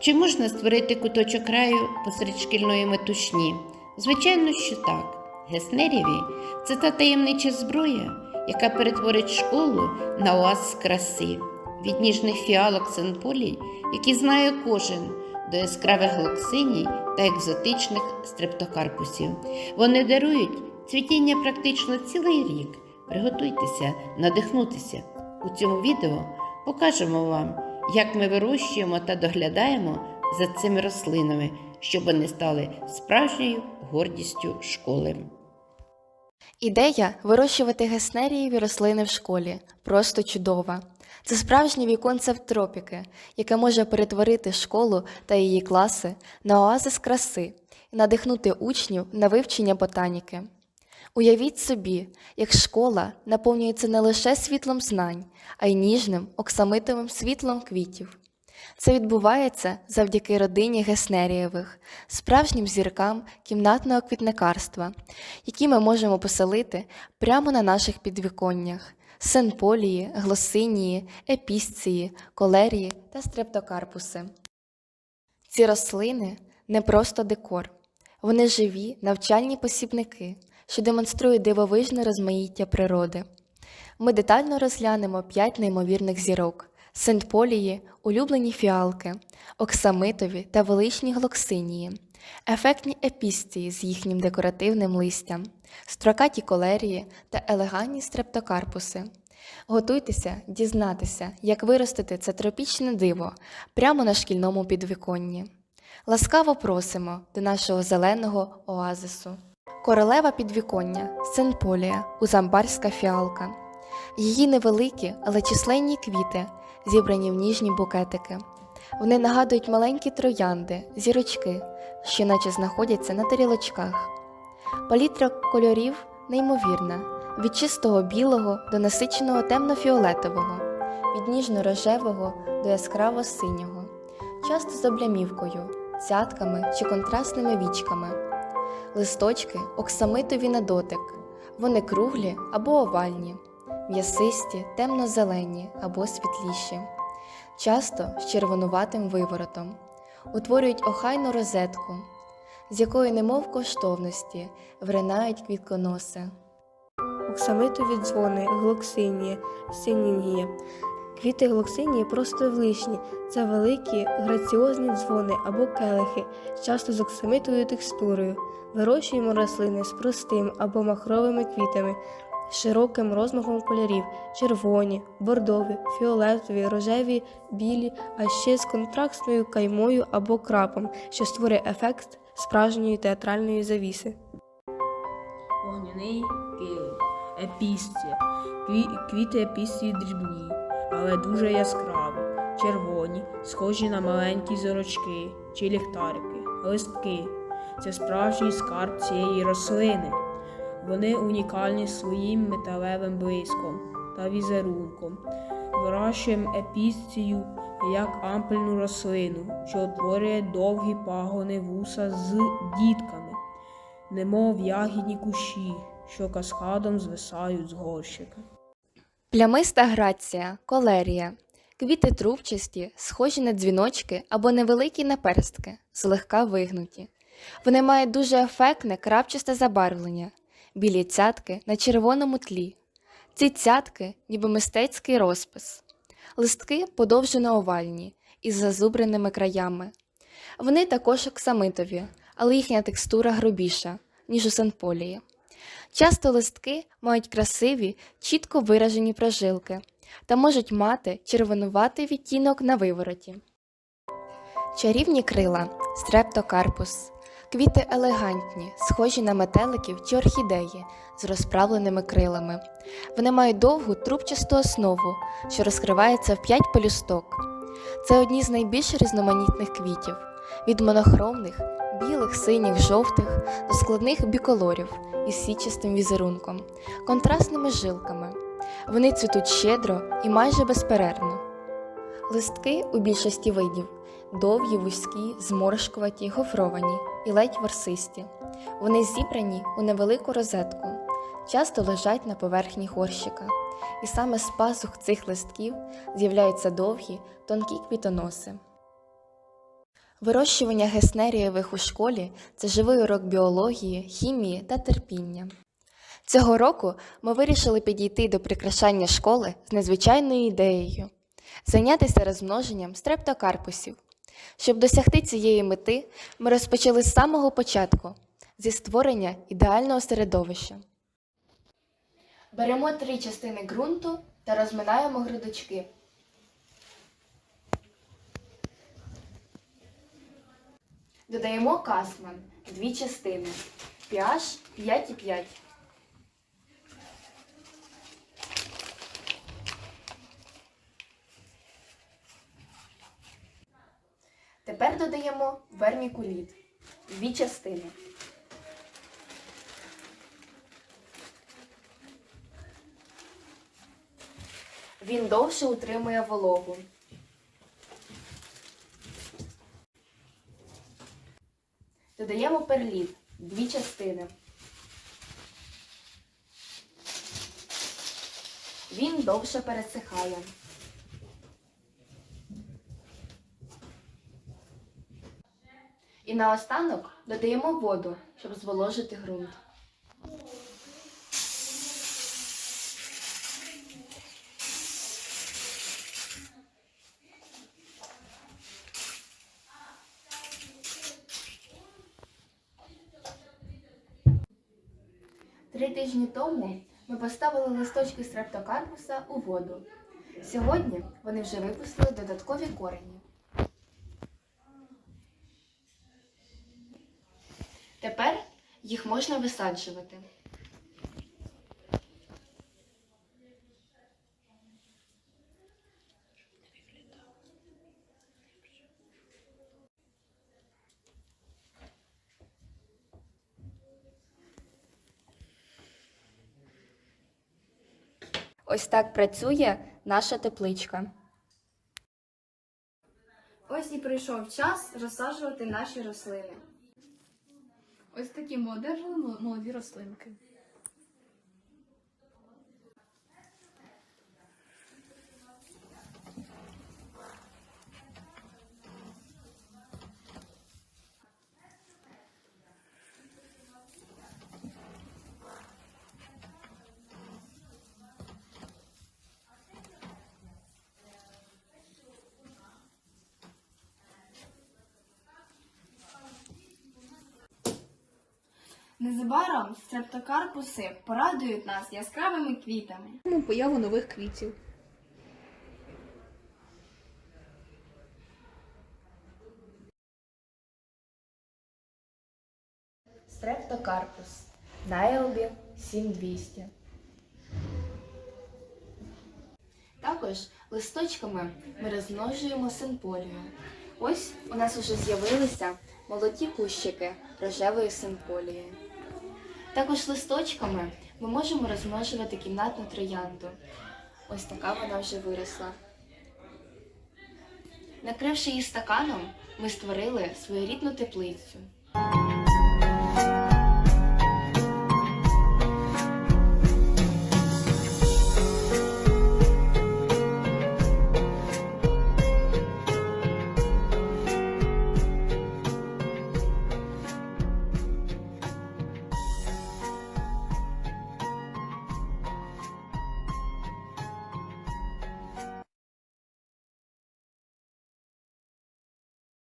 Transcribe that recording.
Чи можна створити куточок раю посеред шкільної метушні? Звичайно, що так. Геснерєві це та таємнича зброя, яка перетворить школу на оаз краси, від ніжних фіалок сенполій, які знає кожен, до яскравих глоксиній та екзотичних стрептокарпусів. Вони дарують цвітіння практично цілий рік. Приготуйтеся надихнутися. У цьому відео покажемо вам, як ми вирощуємо та доглядаємо за цими рослинами, щоб вони стали справжньою гордістю школи. Ідея вирощувати геснерієві рослини в школі просто чудова. Це справжнє віконце в тропіки, яке може перетворити школу та її класи на оазис краси і надихнути учнів на вивчення ботаніки. Уявіть собі, як школа наповнюється не лише світлом знань, а й ніжним оксамитовим світлом квітів. Це відбувається завдяки родині Геснерієвих, справжнім зіркам кімнатного квітникарства, які ми можемо поселити прямо на наших підвіконнях сенполії, глосинії, епісції, колерії та стрептокарпуси. Ці рослини не просто декор, вони живі навчальні посібники, що демонструють дивовижне розмаїття природи. Ми детально розглянемо п'ять неймовірних зірок: сентполії, улюблені фіалки, оксамитові та величні глоксинії, ефектні епістії з їхнім декоративним листям, строкаті колерії та елегантні стрептокарпуси. Готуйтеся дізнатися, як виростити це тропічне диво прямо на шкільному підвіконні. Ласкаво просимо до нашого зеленого оазису. Королева підвіконня сенполія, узамбарська фіалка. Її невеликі, але численні квіти, зібрані в ніжні букетики. Вони нагадують маленькі троянди, зірочки, що наче знаходяться на тарілочках. Палітра кольорів неймовірна, від чистого білого до насиченого темно-фіолетового, від ніжно-рожевого до яскраво синього, часто з облямівкою, цятками чи контрастними вічками. Листочки оксамитові на дотик. Вони круглі або овальні, м'ясисті, темно-зелені або світліші, часто з червонуватим виворотом, утворюють охайну розетку, з якої, немов коштовності, вринають квітконоси. Оксамитові дзвони, глоксинії, синінії. Квіти глоксинії просто влишні. Це великі граціозні дзвони або келихи, часто з оксамитовою текстурою. Вирощуємо рослини з простим або махровими квітами, широким розмахом кольорів червоні, бордові, фіолетові, рожеві, білі, а ще з контрастною каймою або крапом, що створює ефект справжньої театральної завіси. Вогняний килим, епісція. Кві- Квіти епісції дрібні, але дуже яскраві, червоні, схожі на маленькі зорочки чи ліхтарики, листки. Це справжній скарб цієї рослини. Вони унікальні своїм металевим блиском та візерунком. Вирощуємо епісцію як ампельну рослину, що утворює довгі пагони вуса з дітками немов ягідні кущі, що каскадом звисають з горщика. Плямиста грація, колерія. Квіти трубчасті, схожі на дзвіночки або невеликі наперстки, злегка вигнуті. Вони мають дуже ефектне крапчасте забарвлення, білі цятки на червоному тлі. Ці цятки, ніби мистецький розпис. Листки подовжено овальні із зазубреними краями. Вони також оксамитові, але їхня текстура грубіша, ніж у санполії. Часто листки мають красиві, чітко виражені прожилки та можуть мати червонуватий відтінок на вивороті. Чарівні крила стрептокарпус. Квіти елегантні, схожі на метеликів чи орхідеї з розправленими крилами. Вони мають довгу трубчасту основу, що розкривається в п'ять пелюсток. Це одні з найбільш різноманітних квітів від монохромних, білих, синіх, жовтих до складних біколорів із січастим візерунком, контрастними жилками. Вони цвітуть щедро і майже безперервно. Листки у більшості видів довгі, вузькі, зморшкуваті, гофровані і ледь ворсисті. Вони зібрані у невелику розетку, часто лежать на поверхні горщика, і саме з пазух цих листків з'являються довгі, тонкі квітоноси. Вирощування геснерієвих у школі це живий урок біології, хімії та терпіння. Цього року ми вирішили підійти до прикрашання школи з незвичайною ідеєю зайнятися розмноженням стрептокарпусів. Щоб досягти цієї мети, ми розпочали з самого початку зі створення ідеального середовища. Беремо три частини ґрунту та розминаємо грудочки. Додаємо касман дві частини pH 5,5. Тепер додаємо вермікуліт дві частини. Він довше утримує вологу. Додаємо перлін, дві частини. Він довше пересихає. І наостанок додаємо воду, щоб зволожити ґрунт. Три тижні тому ми поставили листочки стрептокарпуса у воду. Сьогодні вони вже випустили додаткові корені. Тепер їх можна висаджувати. Ось так працює наша тепличка. Ось і прийшов час розсаджувати наші рослини. Ось такі ми молоді рослинки. Незабаром стрептокарпуси порадують нас яскравими квітами. Появу нових квітів. Стрептокарпус. Найлбі 7200. Також листочками ми розмножуємо синполію. Ось у нас вже з'явилися молоді кущики рожевої синполії. Також листочками ми можемо розмножувати кімнатну троянду. Ось така вона вже виросла. Накривши її стаканом, ми створили своєрідну теплицю.